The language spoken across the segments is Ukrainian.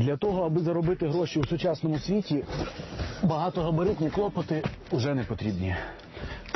Для того, аби заробити гроші у сучасному світі, багатогабаритні клопоти вже не потрібні.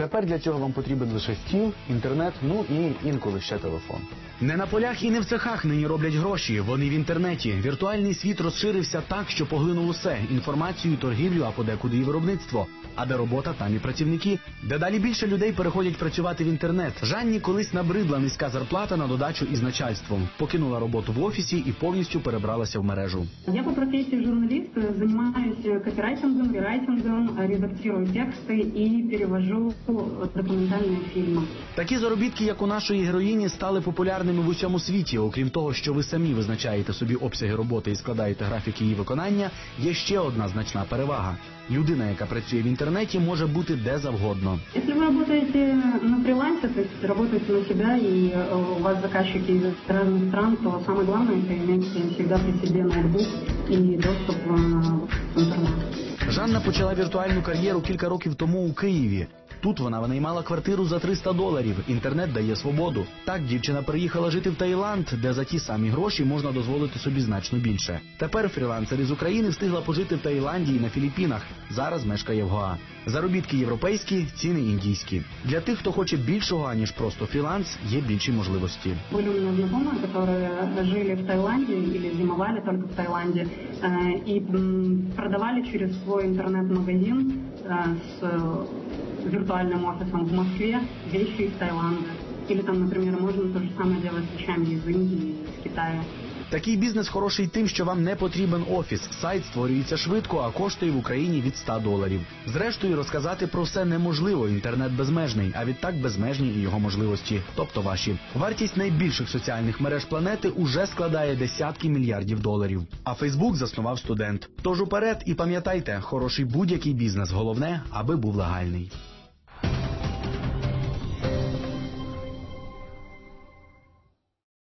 Тепер для цього вам потрібен лише стіл, інтернет, ну і інколи ще телефон. Не на полях і не в цехах нині роблять гроші. Вони в інтернеті. Віртуальний світ розширився так, що поглинув усе інформацію, торгівлю, а подекуди і виробництво. А де робота, там і працівники. Дедалі більше людей переходять працювати в інтернет. Жанні колись набридла низька зарплата на додачу із начальством. Покинула роботу в офісі і повністю перебралася в мережу. Я по профессии журналист э, занимаюсь копирайтингом, рерайтингом, э, редактирую тексты и перевожу э, документальные фильмы. Такі заробітки, як у нашої героїні, стали популярними в усьому світі. Окрім того, що ви самі визначаєте собі обсяги роботи і складаєте графік її виконання, є ще одна значна перевага. Людина, яка працює в інтернеті, може бути де завгодно. Если вы работаете на фрилансе, то есть работаете на себя и э, у вас заказчики из разных стран, то самое главное это иметь всегда при себе ноутбук и доступ э, в интернет. Жанна почала віртуальну кар'єру кілька років тому у Києві. Тут вона винаймала квартиру за 300 доларів. Інтернет дає свободу. Так дівчина переїхала жити в Таїланд, де за ті самі гроші можна дозволити собі значно більше. Тепер фрілансер із України встигла пожити в Таїланді і на Філіппінах. Зараз мешкає в Гоа. Заробітки європейські, ціни індійські. Для тих, хто хоче більшого аніж просто фріланс, є більші можливості. Были у меня знакомые, которые жили в Таиланде или зимовали только в Таиланде э, и м, продавали через свой интернет-магазин э, с э, виртуальным офисом в Москве вещи из Таиланда. Или там, например, можно то же самое делать с вещами из Индии, из Китая. Такий бізнес хороший тим, що вам не потрібен офіс. Сайт створюється швидко, а коштує в Україні від 100 доларів. Зрештою, розказати про все неможливо. Інтернет безмежний, а відтак безмежні і його можливості, тобто ваші. Вартість найбільших соціальних мереж планети уже складає десятки мільярдів доларів. А Фейсбук заснував студент. Тож уперед і пам'ятайте, хороший будь-який бізнес. Головне, аби був легальний.